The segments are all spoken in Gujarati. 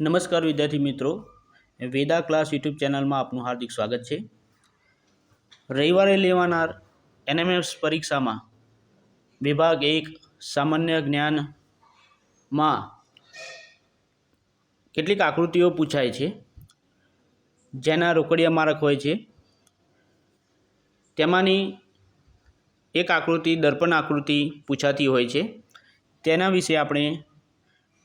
નમસ્કાર વિદ્યાર્થી મિત્રો. વેદા ક્લાસ યુટ્યુબ ચેનલમાં આપનું હાર્દિક સ્વાગત છે. રવિવારે લેવાનાર એનએમએસ પરીક્ષામાં વિભાગ એક, સામાન્ય જ્ઞાનમાં કેટલીક આકૃતિઓ પૂછાય છે. જેના રોકડિયા માર્ક હોય છે. તેમાંની એક આકૃતિ દર્પણ આકૃતિ પૂછાતી હોય છે. તેના વિશે આપણે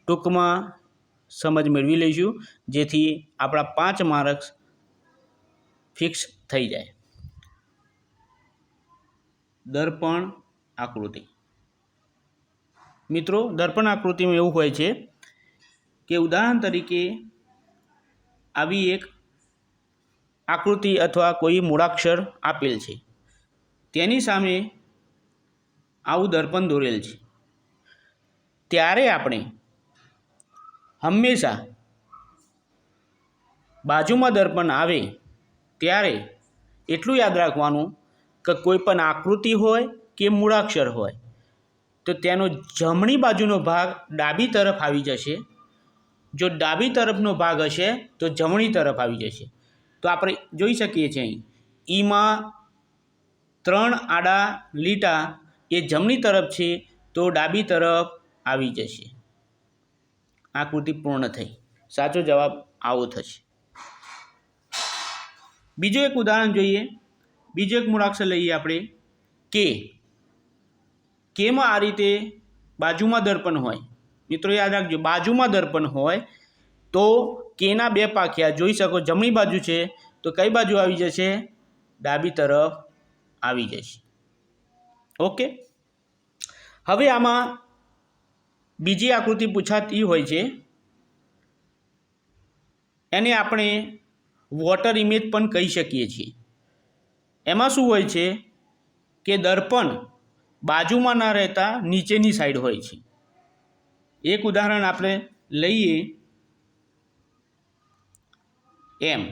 ટૂંકમાં સમજ મેળવી લઈશું, જેથી આપણા પાંચ માર્ક્સ ફિક્સ થઈ જાય. દર્પણ આકૃતિ. મિત્રો, દર્પણ આકૃતિમાં એવું હોય છે કે ઉદાહરણ તરીકે આવી એક આકૃતિ અથવા કોઈ મૂળાક્ષર આપેલ છે. તેની સામે આવું દર્પણ દોરેલ છે. ત્યારે આપણે હંમેશા બાજુમાં દર્પણ આવે ત્યારે એટલું યાદ રાખવાનું કે કોઈ પણ આકૃતિ હોય કે મૂળાક્ષર હોય, તો તેનો જમણી બાજુનો ભાગ ડાબી તરફ આવી જશે. જો ડાબી તરફનો ભાગ હશે, તો જમણી તરફ આવી જશે. તો આપણે જોઈ શકીએ છીએ અહીં, ઈમાં ત્રણ આડા લીટા એ જમણી તરફ છે, તો ડાબી તરફ આવી જશે. આકૃતિ પૂર્ણ થઈ. સાચો જવાબ આવો થશે. બીજું એક ઉદાહરણ જોઈએ. બીજું એક મૂળાક્ષર લઈએ આપણે. કે. કેમાં આ રીતે બાજુમાં દર્પણ હોય. મિત્રો યાદ રાખજો, બાજુમાં દર્પણ હોય તો કેના બે પાખ્યા જોઈ શકો. જમણી બાજુ છે તો કઈ બાજુ આવી જશે? ડાબી તરફ આવી જશે. ઓકે? હવે આમાં બીજી આકૃતિ પૂછાતી હોય છે. એને આપણે વોટર ઇમેજ પણ કહી શકીએ છીએ. એમાં શું હોય છે કે દર્પણ બાજુમાં ના રહેતા નીચેની સાઈડ હોય છે. એક ઉદાહરણ આપણે લઈએ. એમ.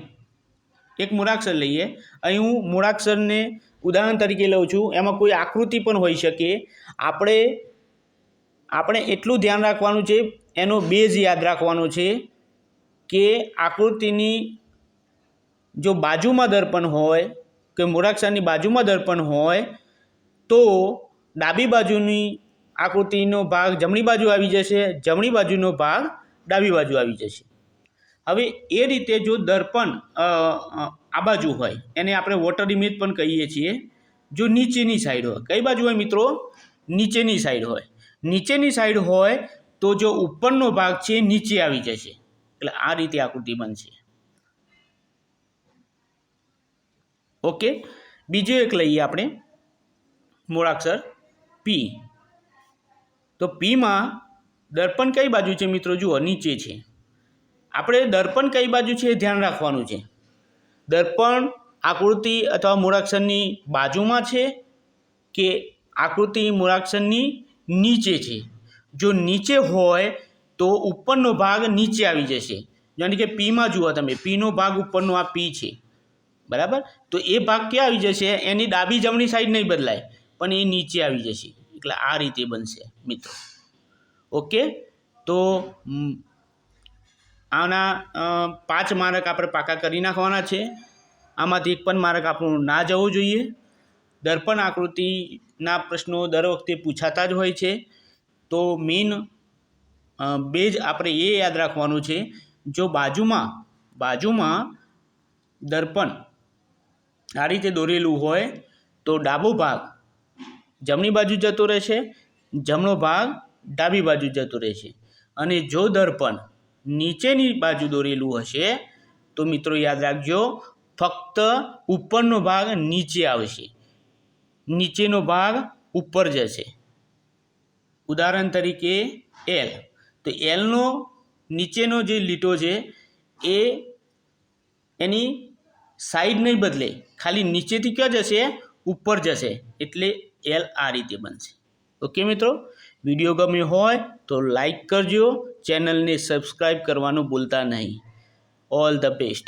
એક મૂળાક્ષર લઈએ. અહીં હું મૂળાક્ષરને ઉદાહરણ તરીકે લઉં છું. એમાં કોઈ આકૃતિ પણ હોઈ શકે. આપણે આપણે એટલું ધ્યાન રાખવાનું છે, એનો બેઝ યાદ રાખવાનો છે કે આકૃતિની જો બાજુમાં દર્પણ હોય, કે મૂળાક્ષરની બાજુમાં દર્પણ હોય, તો ડાબી બાજુની આકૃતિનો ભાગ જમણી બાજુ આવી જશે, જમણી બાજુનો ભાગ ડાબી બાજુ આવી જશે. હવે એ રીતે જો દર્પણ આ બાજુ હોય, એને આપણે વોટર ઇમેજ પણ કહીએ છીએ, જો નીચેની સાઈડ હોય, કઈ બાજુ હોય મિત્રો? નીચેની સાઈડ હોય. નીચેની સાઈડ હોય તો જો ઉપરનો ભાગ છે નીચે આવી જશે. એટલે આ રીતે આકૃતિ બનશે. ઓકે. બીજું એક લઈએ આપણે. મૂળાક્ષર પી તો પીમાં દર્પણ કઈ બાજુ છે મિત્રો? જુઓ, નીચે છે. આપણે દર્પણ કઈ બાજુ છે એ ધ્યાન રાખવાનું છે. દર્પણ આકૃતિ અથવા મૂળાક્ષરની બાજુમાં છે કે આકૃતિ મૂળાક્ષરની નીચે છે. જો નીચે હોય તો ઉપરનો ભાગ નીચે આવી જશે. જાણે કે પીમાં જુઓ તમે પીનો ભાગ ઉપરનો આ પી છે. બરાબર? તો એ ભાગ ક્યાં આવી જશે? એની ડાબી જમણી સાઈડ નહીં બદલાય, પણ એ નીચે આવી જશે. એટલે આ રીતે બનશે, મિત્રો. ઓકે? તો આના પાંચ માર્ક આપણે પાકા કરી નાખવાના છે. આમાંથી એક પણ માર્ક આપણું ના જવું જોઈએ. દર્પણ આકૃતિના પ્રશ્નો દર વખતે પૂછાતા જ હોય છે. તો મેઇન બેજ આપણે એ યાદ રાખવાનું છે, જો બાજુમાં બાજુમાં દર્પણ આ રીતે દોરેલું હોય, તો ડાબો ભાગ જમણી બાજુ જતો રહેશે, જમણો ભાગ ડાબી બાજુ જતો રહેશે. અને જો દર્પણ નીચેની બાજુ દોરેલું હશે, તો મિત્રો યાદ રાખજો, ફક્ત ઉપરનો ભાગ નીચે આવશે. નીચેનો ભાગ ઉપર જશે. ઉદાહરણ તરીકે એલ તો એલનો નીચેનો જે લીટો છે, એ એની સાઈડ નહીં બદલે, ખાલી નીચેથી ક્યાં જશે? ઉપર જશે. એટલે એલ આ રીતે બનશે. ઓકે મિત્રો? વીડિયો ગમ્યો હોય તો લાઈક કરજો. ચેનલને સબસ્ક્રાઈબ કરવાનું ભૂલતા નહીં. All the best